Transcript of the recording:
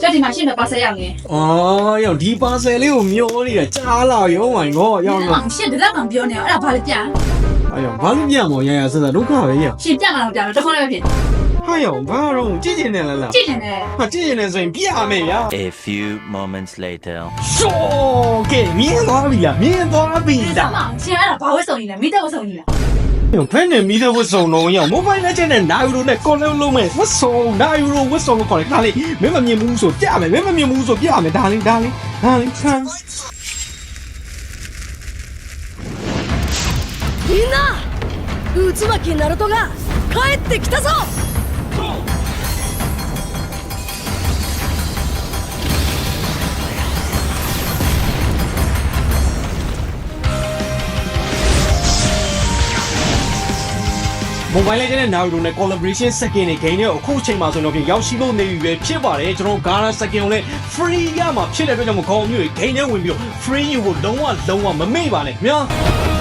ကျဒီမှာရှင်းတော့ပါဆက်ရောက်နေအော်ရောဒီပါဆယ်လေးကိုမျောနေတာကြားလာရောဝိုင်ကောရောဒီရောကောင်ရှင်းဒီလောက်ကောင်ပြောနေအောင်အဲ့ဒါဘာလဲပြန်အယောဘာလို့ပြန်မော်ရရဆက်ဆက်ဒုက္ခပဲရရှင်းပြန်လာတော့ပြန်တော့တစ်ခေါက်လည်းပဲဖြစ်ဟာယောဘာတော့ကြည့်ကျင်နေလားလားကြည့်နေတယ်ဟာကြည့်ကျင်နေဆိုရင်ပြရမယ်ဗျာ A few moments later. ရှောကဲမြင်သွားပြီလားမြင်သွားပြီဒီလားမှာရှင်းအဲ့ဒါဘာဝဲစုံနေလဲမိတဲ့ဝဲစုံနေလားယော ဖက်နေမိတဲ့ဝတ်စုံလုံးရောမိုဘိုင်းလက်ချက်နဲ့နာယူရိုနဲ့ကော်လုံးလုံးမဲ့ဝတ်စုံနာယူရိုဝတ်စုံကိုခေါ်တယ်ဒါလေးမင်းမမြင်ဘူးဆိုပြမယ်မင်းမမြင်ဘူးဆိုပြမယ်ဒါလေးဒါလေးဒါလေးဆန်း みんな渦巻きナルトが帰ってきたぞ မိုဘိုင်းလက်ချက်နဲ့နာယူရိုနဲ့ collaboration second တွေ game တွေကိုအခုအချိန်မှာဆိုတော့ပြင်ရောက်ရှိလို့နေပြီပဲဖြစ်ပါတယ်ကျွန်တော် Gara second ကိုလည်း free ရမှာဖြစ်တဲ့အတွက်ကြောင့်မခေါ်မျိုး game ထဲဝင်ပြီးတော့ free ကိုလုံးဝလုံးဝမမေ့ပါနဲ့ခင်ဗျာ